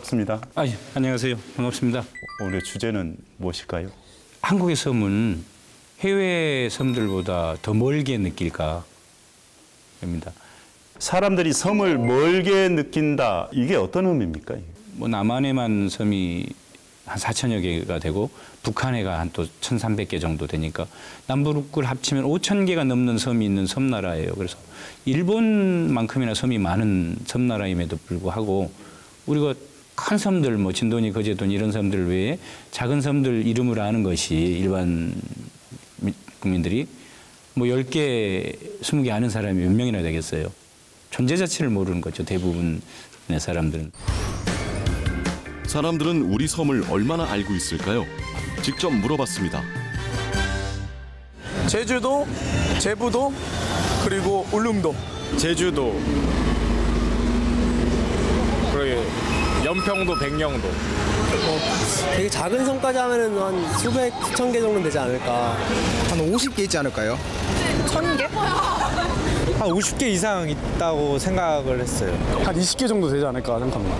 반갑습니다. 아, 예, 안녕하세요. 반갑습니다. 오늘의 주제는 무엇일까요? 한국의 섬은 해외 섬들보다 더 멀게 느낄까? 입니다. 사람들이 섬을 멀게 느낀다. 이게 어떤 의미입니까? 뭐 남한에만 섬이 한 4천여 개가 되고 북한에가 한 또 1,300개 정도 되니까 남북을 합치면 5천 개가 넘는 섬이 있는 섬나라예요. 그래서 일본만큼이나 섬이 많은 섬나라임에도 불구하고 우리가 큰 섬들 뭐 진도니 거제도니 이런 섬들 외에 작은 섬들 이름을 아는 것이 일반 미- 국민들이 뭐 10개, 20개 아는 사람이 몇 명이나 되겠어요. 존재 자체를 모르는 거죠. 대부분의 사람들은. 사람들은 우리 섬을 얼마나 알고 있을까요? 직접 물어봤습니다. 제주도, 제부도, 그리고 울릉도. 제주도 그리고 연평도 백령도 되게 작은 섬까지 하면은 한 수백, 수천 개 정도 되지 않을까. 한 50개 있지 않을까요? 천 개? 한 50개 이상 있다고 생각을 했어요. 한 20개 정도 되지 않을까 생각합니다.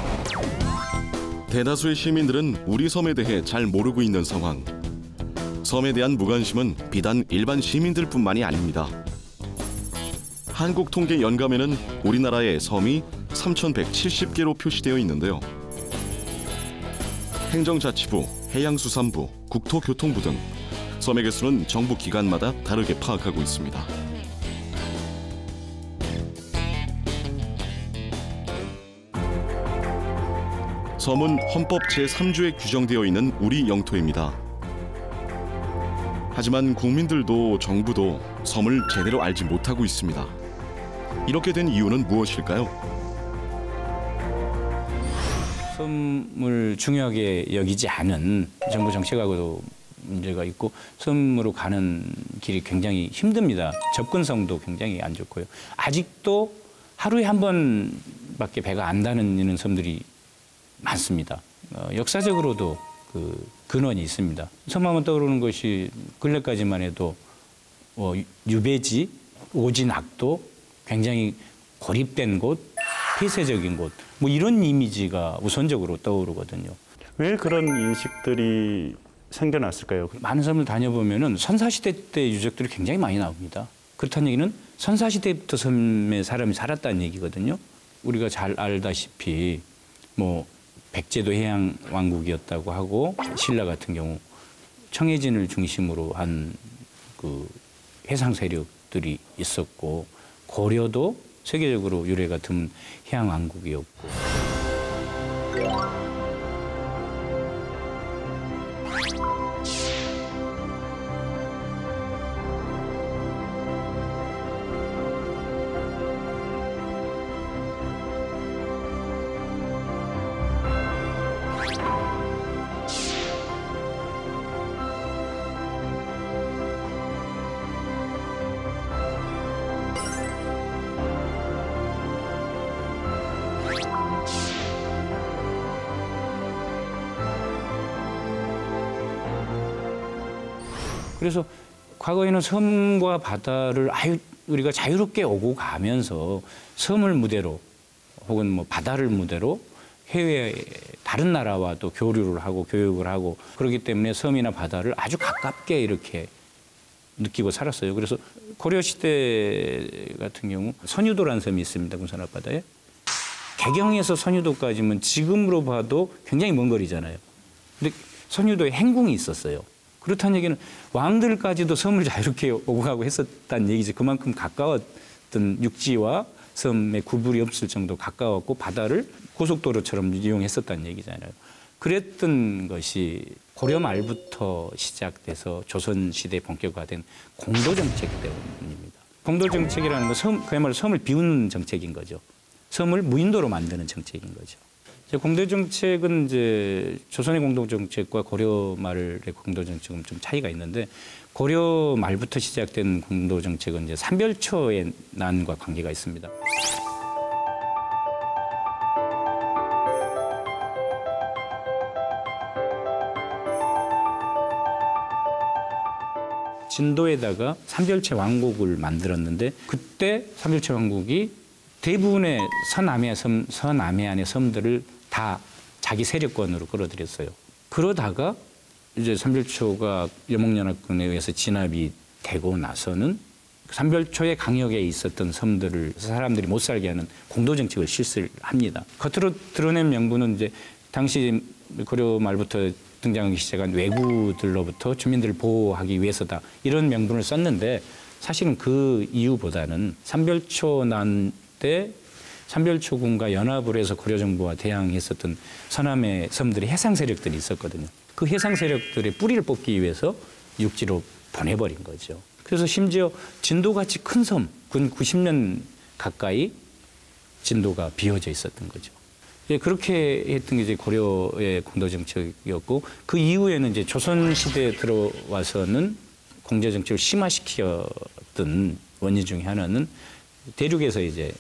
대다수의 시민들은 우리 섬에 대해 잘 모르고 있는 상황. 섬에 대한 무관심은 비단 일반 시민들뿐만이 아닙니다. 한국통계 연감에는 우리나라의 섬이 3,170개로 표시되어 있는데요. 행정자치부, 해양수산부, 국토교통부 등 섬의 개수는 정부 기관마다 다르게 파악하고 있습니다. 섬은 헌법 제3조에 규정되어 있는 우리 영토입니다. 하지만 국민들도 정부도 섬을 제대로 알지 못하고 있습니다. 이렇게 된 이유는 무엇일까요? 섬을 중요하게 여기지 않은 정부 정책하고도 문제가 있고 섬으로 가는 길이 굉장히 힘듭니다. 접근성도 굉장히 안 좋고요. 아직도 하루에 한 번밖에 배가 안 다니는 섬들이 많습니다. 어, 역사적으로도 그 근원이 있습니다. 섬하면 떠오르는 것이 근래까지만 해도 어, 유배지, 오진 악도 굉장히 고립된 곳, 폐쇄적인 곳, 뭐 이런 이미지가 우선적으로 떠오르거든요. 왜 그런 인식들이 생겨났을까요? 많은 섬을 다녀보면은 선사시대 때 유적들이 굉장히 많이 나옵니다. 그렇다는 얘기는 선사시대부터 섬에 사람이 살았다는 얘기거든요. 우리가 잘 알다시피 뭐 백제도 해양 왕국이었다고 하고 신라 같은 경우 청해진을 중심으로 한 그 해상 세력들이 있었고 고려도 세계적으로 유래가 드문 해양 왕국이었고 그래서 과거에는 섬과 바다를 아유 우리가 자유롭게 오고 가면서 섬을 무대로 혹은 뭐 바다를 무대로 해외 다른 나라와 또 교류를 하고 교육을 하고 그렇기 때문에 섬이나 바다를 아주 가깝게 이렇게 느끼고 살았어요. 그래서 고려 시대 같은 경우 선유도라는 섬이 있습니다. 군산 앞바다에. 개경에서 선유도까지면 지금으로 봐도 굉장히 먼 거리잖아요. 근데 선유도에 행궁이 있었어요. 그렇다는 얘기는 왕들까지도 섬을 자유롭게 오고 가고 했었다는 얘기죠. 그만큼 가까웠던 육지와 섬의 구불이 없을 정도 가까웠고 바다를 고속도로처럼 이용했었다는 얘기잖아요. 그랬던 것이 고려 말부터 시작돼서 조선 시대 본격화된 공도 정책 때문입니다. 공도 정책이라는 건 섬, 그야말로 섬을 비우는 정책인 거죠. 섬을 무인도로 만드는 정책인 거죠. 이제 공도 정책은 이제 조선의 공도 정책과 고려 말의 공도 정책은 좀 차이가 있는데 고려 말부터 시작된 공도 정책은 이제 삼별초의 난과 관계가 있습니다. 진도에다가 삼별체 왕국을 만들었는데 그때 삼별체 왕국이 대부분의 서남해 섬, 서남해안의 섬들을 다 자기 세력권으로 끌어들였어요. 그러다가 이제 삼별초가 여목연합군에 의해서 진압이 되고 나서는 삼별초의 강역에 있었던 섬들을 사람들이 못 살게 하는 공도 정책을 실시를 합니다. 겉으로 드러낸 명분은 이제 당시 고려 말부터 등장하기 시작한 외구들로부터 주민들을 보호하기 위해서다 이런 명분을 썼는데 사실은 그 이유보다는 삼별초 난 때 삼별초군과 연합을 해서 고려 정부와 대항했었던 서남의 섬들이 해상 세력들이 있었거든요. 그 해상 세력들의 뿌리를 뽑기 위해서 육지로 보내버린 거죠. 그래서 심지어 진도같이 큰 섬, 근 90년 가까이 진도가 비어져 있었던 거죠. 예, 그렇게 했던 게 이제 고려의 공도 정책이었고 그 이후에는 이제 조선 시대에 들어와서는 공제 정책을 심화시켰던 원인 중에 하나는 대륙에서 이제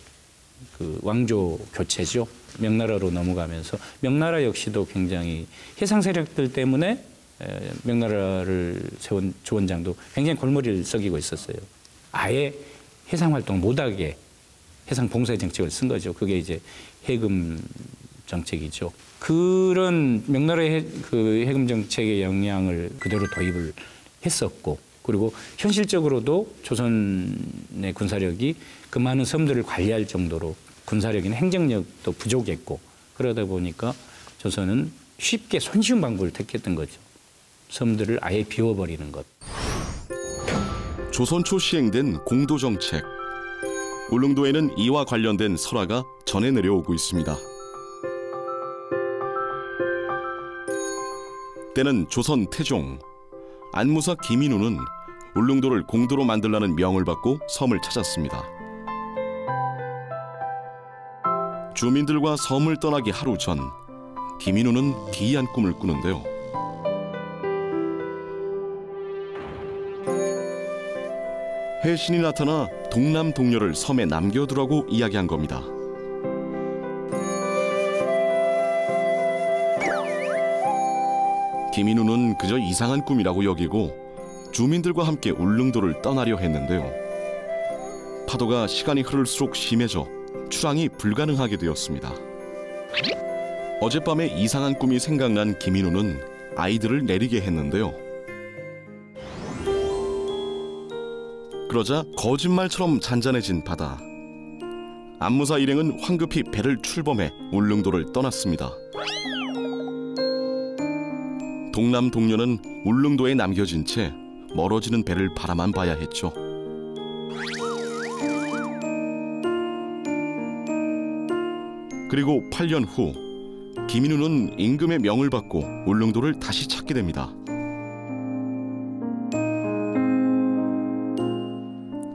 그 왕조 교체죠. 명나라로 넘어가면서 명나라 역시도 굉장히 해상 세력들 때문에 에, 명나라를 세운 조원장도 굉장히 골머리를 썩이고 있었어요. 아예 해상 활동 못하게 해상 봉쇄 정책을 쓴 거죠. 그게 이제 해금 정책이죠. 그런 명나라의 해, 그 해금 정책의 영향을 그대로 도입을 했었고 그리고 현실적으로도 조선의 군사력이 그 많은 섬들을 관리할 정도로 군사력이나 행정력도 부족했고 그러다 보니까 조선은 쉽게 손쉬운 방법을 택했던 거죠. 섬들을 아예 비워버리는 것. 조선 초 시행된 공도 정책. 울릉도에는 이와 관련된 설화가 전해 내려오고 있습니다. 때는 조선 태종 안무사 김인우는 울릉도를 공도로 만들라는 명을 받고 섬을 찾았습니다. 주민들과 섬을 떠나기 하루 전 김인우는 기이한 꿈을 꾸는데요. 해신이 나타나 동남 동료를 섬에 남겨두라고 이야기한 겁니다. 김인우는 그저 이상한 꿈이라고 여기고 주민들과 함께 울릉도를 떠나려 했는데요. 파도가 시간이 흐를수록 심해져 출항이 불가능하게 되었습니다. 어젯밤에 이상한 꿈이 생각난 김인우는 아이들을 내리게 했는데요. 그러자 거짓말처럼 잔잔해진 바다. 안무사 일행은 황급히 배를 출범해 울릉도를 떠났습니다. 동남 동료는 울릉도에 남겨진 채 멀어지는 배를 바라만 봐야 했죠. 그리고 8년 후 김인우는 임금의 명을 받고 울릉도를 다시 찾게 됩니다.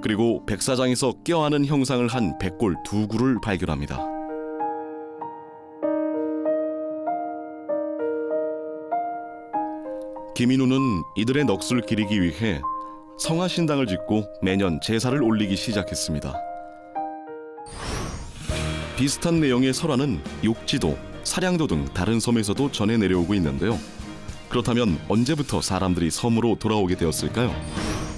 그리고 백사장에서 껴안은 형상을 한 백골 두 구를 발견합니다. 김인우는 이들의 넋을 기리기 위해 성화신당을 짓고 매년 제사를 올리기 시작했습니다. 비슷한 내용의 설화는 욕지도, 사량도 등 다른 섬에서도 전해 내려오고 있는데요. 그렇다면 언제부터 사람들이 섬으로 돌아오게 되었을까요?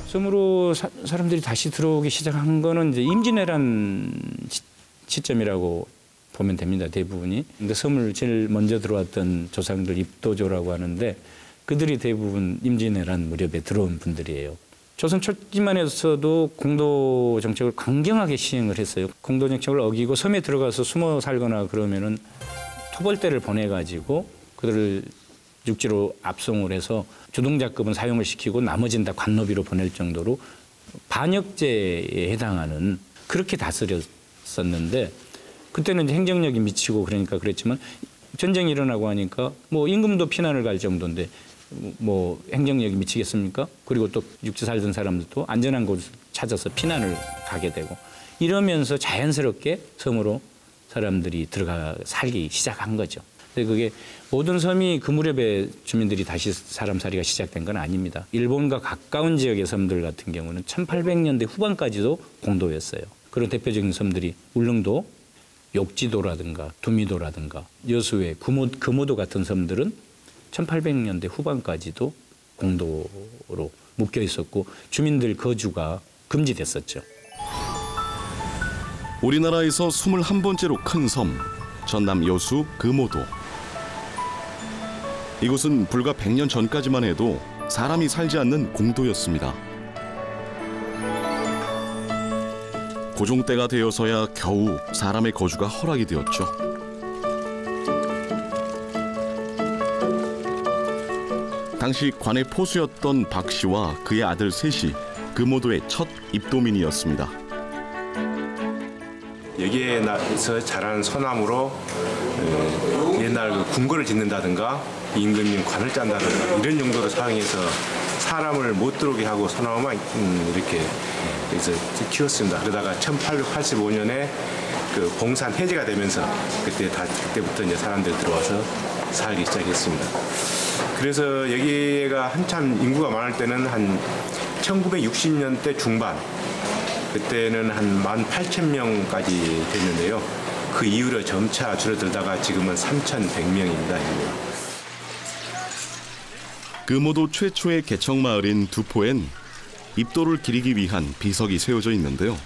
섬으로 사, 사람들이 다시 들어오기 시작한 거는 이제 임진왜란 시, 시점이라고 보면 됩니다. 대부분이. 근데 섬을 제일 먼저 들어왔던 조상들 입도조라고 하는데 그들이 대부분 임진왜란 무렵에 들어온 분들이에요. 조선 초기만 해서도 공도 정책을 강경하게 시행을 했어요. 공도 정책을 어기고 섬에 들어가서 숨어 살거나 그러면은 토벌대를 보내가지고 그들을 육지로 압송을 해서 주동자급은 사용을 시키고 나머지는 다 관노비로 보낼 정도로 반역죄에 해당하는 그렇게 다스렸었는데 그때는 행정력이 미치고 그러니까 그랬지만 전쟁이 일어나고 하니까 뭐 임금도 피난을 갈 정도인데 뭐 행정력이 미치겠습니까? 그리고 또 육지 살던 사람들도 안전한 곳을 찾아서 피난을 가게 되고 이러면서 자연스럽게 섬으로 사람들이 들어가 살기 시작한 거죠. 근데 그게 모든 섬이 그 무렵에 주민들이 다시 사람 살이가 시작된 건 아닙니다. 일본과 가까운 지역의 섬들 같은 경우는 1800년대 후반까지도 공도였어요. 그런 대표적인 섬들이 울릉도, 욕지도라든가 두미도라든가 여수의 금오, 금오도 같은 섬들은 1800년대 후반까지도 공도로 묶여 있었고 주민들 거주가 금지됐었죠. 우리나라에서 21번째로 큰 섬, 전남 여수 금오도. 이곳은 불과 100년 전까지만 해도 사람이 살지 않는 공도였습니다. 고종 때가 되어서야 겨우 사람의 거주가 허락이 되었죠. 당시 관의 포수였던 박 씨와 그의 아들 셋이 금오도의 첫 입도민이었습니다. 여기에서 자란 소나무로 어, 옛날 그 궁궐을 짓는다든가 임금님 관을 짠다든가 이런 용도로 사용해서 사람을 못 들어오게 하고 소나무만 음, 이렇게 해서 키웠습니다. 그러다가 1885년에 그 봉산 해제가 되면서 그때 다 그때부터 이제 사람들 들어와서 살기 시작했습니다. 그래서 여기가 한참 인구가 많을 때는 한 1960년대 중반 그때는 한 18,000명까지 됐는데요. 그 이후로 점차 줄어들다가 지금은 3,100명입니다. 금오도 최초의 개척 마을인 두포엔 입도를 기리기 위한 비석이 세워져 있는데요.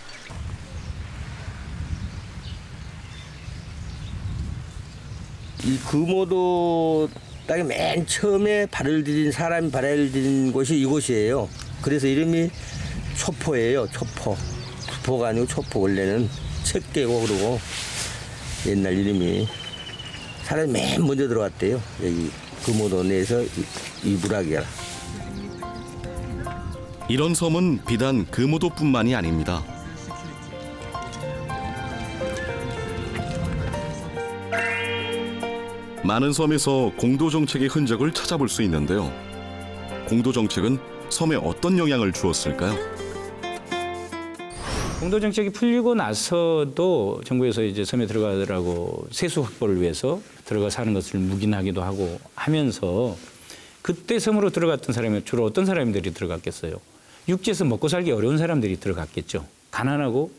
이 금오도 땅에 맨 처음에 발을 들인 사람이 발을 들인 곳이 이곳이에요. 그래서 이름이 초포예요. 초포. 부포가 아니고 초포 원래는 책계고 그러고 옛날 이름이 사람이 맨 먼저 들어왔대요. 여기 금오도 내에서 이- 이부락이라. 이런 섬은 비단 금오도뿐만이 아닙니다. 많은 섬에서 공도 정책의 흔적을 찾아볼 수 있는데요. 공도 정책은 섬에 어떤 영향을 주었을까요? 공도 정책이 풀리고 나서도 정부에서 이제 섬에 들어가더라고 세수 확보를 위해서 들어가 사는 것을 묵인하기도 하고 하면서 그때 섬으로 들어갔던 사람이 주로 어떤 사람들이 들어갔겠어요? 육지에서 먹고 살기 어려운 사람들이 들어갔겠죠. 가난하고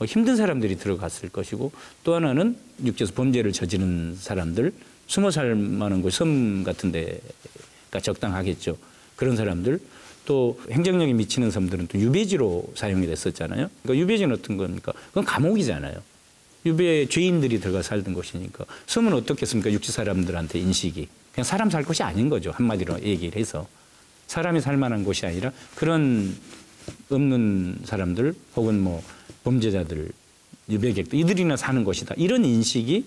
어, 힘든 사람들이 들어갔을 것이고 또 하나는 육지에서 범죄를 저지른 사람들 숨어 살 만한 곳섬 같은 데가 적당하겠죠. 그런 사람들 또 행정력이 미치는 섬들은 또 유배지로 사용이 됐었잖아요. 그러니까 유배지는 어떤 겁니까? 그건 감옥이잖아요. 유배 죄인들이 들어가 살던 곳이니까 섬은 어떻겠습니까? 육지 사람들한테 인식이 그냥 사람 살 곳이 아닌 거죠. 한마디로 얘기를 해서 사람이 살 만한 곳이 아니라 그런 없는 사람들 혹은 뭐 범죄자들 유배객들 이들이나 사는 곳이다. 이런 인식이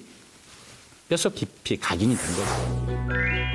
뼛속 깊이 각인이 된 거죠.